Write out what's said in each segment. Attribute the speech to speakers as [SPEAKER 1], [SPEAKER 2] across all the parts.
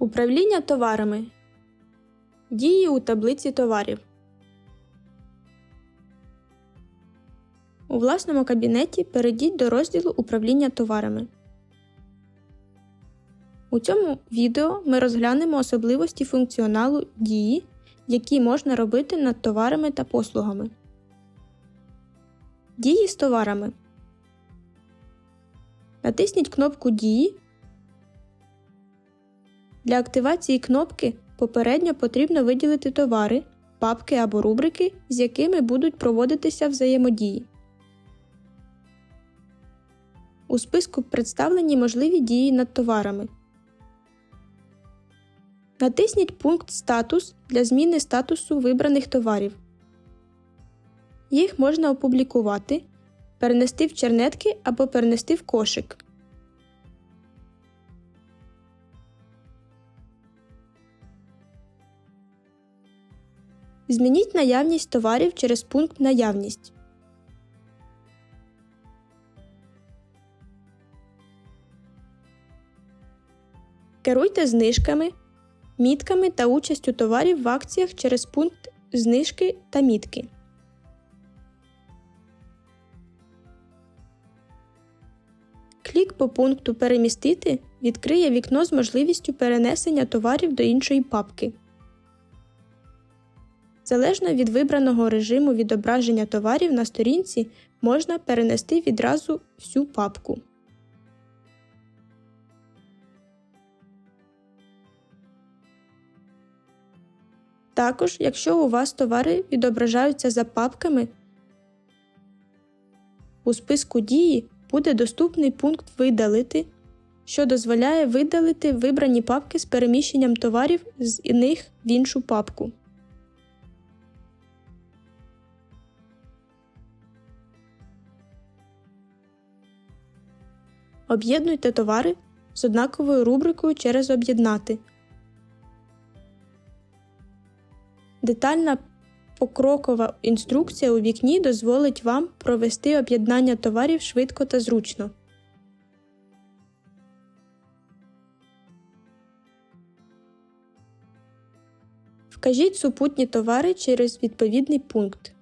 [SPEAKER 1] Управління товарами. Дії у таблиці товарів. У власному кабінеті перейдіть до розділу Управління товарами. У цьому відео ми розглянемо особливості функціоналу дії, які можна робити над товарами та послугами. Дії з товарами. Натисніть кнопку Дії. Для активації кнопки попередньо потрібно виділити товари, папки або рубрики, з якими будуть проводитися взаємодії. У списку представлені можливі дії над товарами. Натисніть пункт Статус для зміни статусу вибраних товарів. Їх можна опублікувати, перенести в чернетки або перенести в кошик. Змініть наявність товарів через пункт Наявність. Керуйте знижками, мітками та участю товарів в акціях через пункт Знижки та мітки. Клік по пункту Перемістити відкриє вікно з можливістю перенесення товарів до іншої папки. Залежно від вибраного режиму відображення товарів на сторінці можна перенести відразу всю папку. Також, якщо у вас товари відображаються за папками, у списку дії буде доступний пункт Видалити, що дозволяє видалити вибрані папки з переміщенням товарів з них в іншу папку. Об'єднуйте товари з однаковою рубрикою через Об'єднати. Детальна покрокова інструкція у вікні дозволить вам провести об'єднання товарів швидко та зручно. Вкажіть супутні товари через відповідний пункт.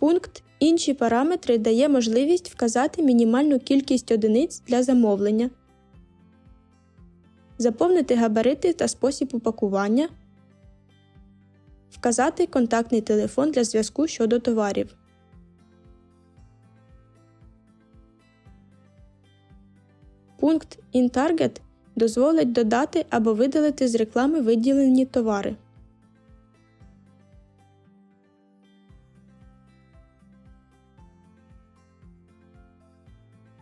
[SPEAKER 1] Пункт Інші параметри дає можливість вказати мінімальну кількість одиниць для замовлення, заповнити габарити та спосіб упакування, вказати контактний телефон для зв'язку щодо товарів. Пункт InTarget дозволить додати або видалити з реклами виділені товари.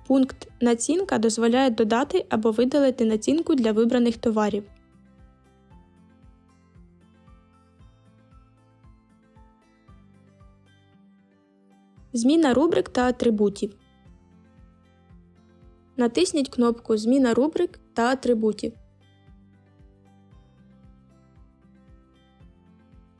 [SPEAKER 1] Пункт Націнка дозволяє додати або видалити націнку для вибраних товарів. Зміна рубрик та атрибутів. Натисніть кнопку Зміна рубрик та атрибутів.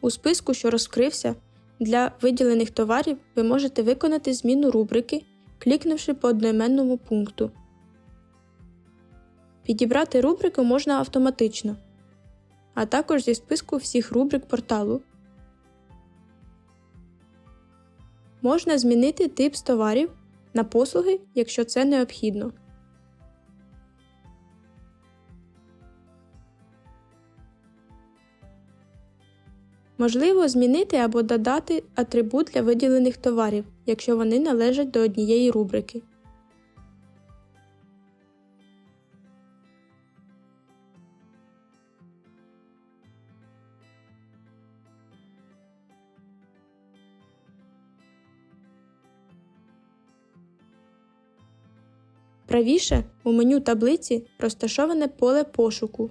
[SPEAKER 1] У списку, що розкрився, для виділених товарів ви можете виконати зміну рубрики клікнувши по одноіменному пункту. Підібрати рубрику можна автоматично, а також зі списку всіх рубрик порталу. Можна змінити тип з товарів на послуги, якщо це необхідно. Можливо змінити або додати атрибут для виділених товарів, якщо вони належать до однієї рубрики. Правіше у меню таблиці розташоване поле пошуку.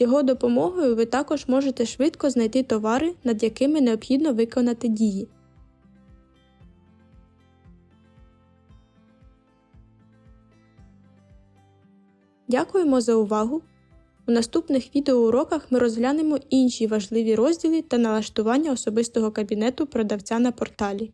[SPEAKER 1] З його допомогою ви також можете швидко знайти товари, над якими необхідно виконати дії. Дякуємо за увагу! У наступних відеоуроках ми розглянемо інші важливі розділи та налаштування особистого кабінету продавця на порталі.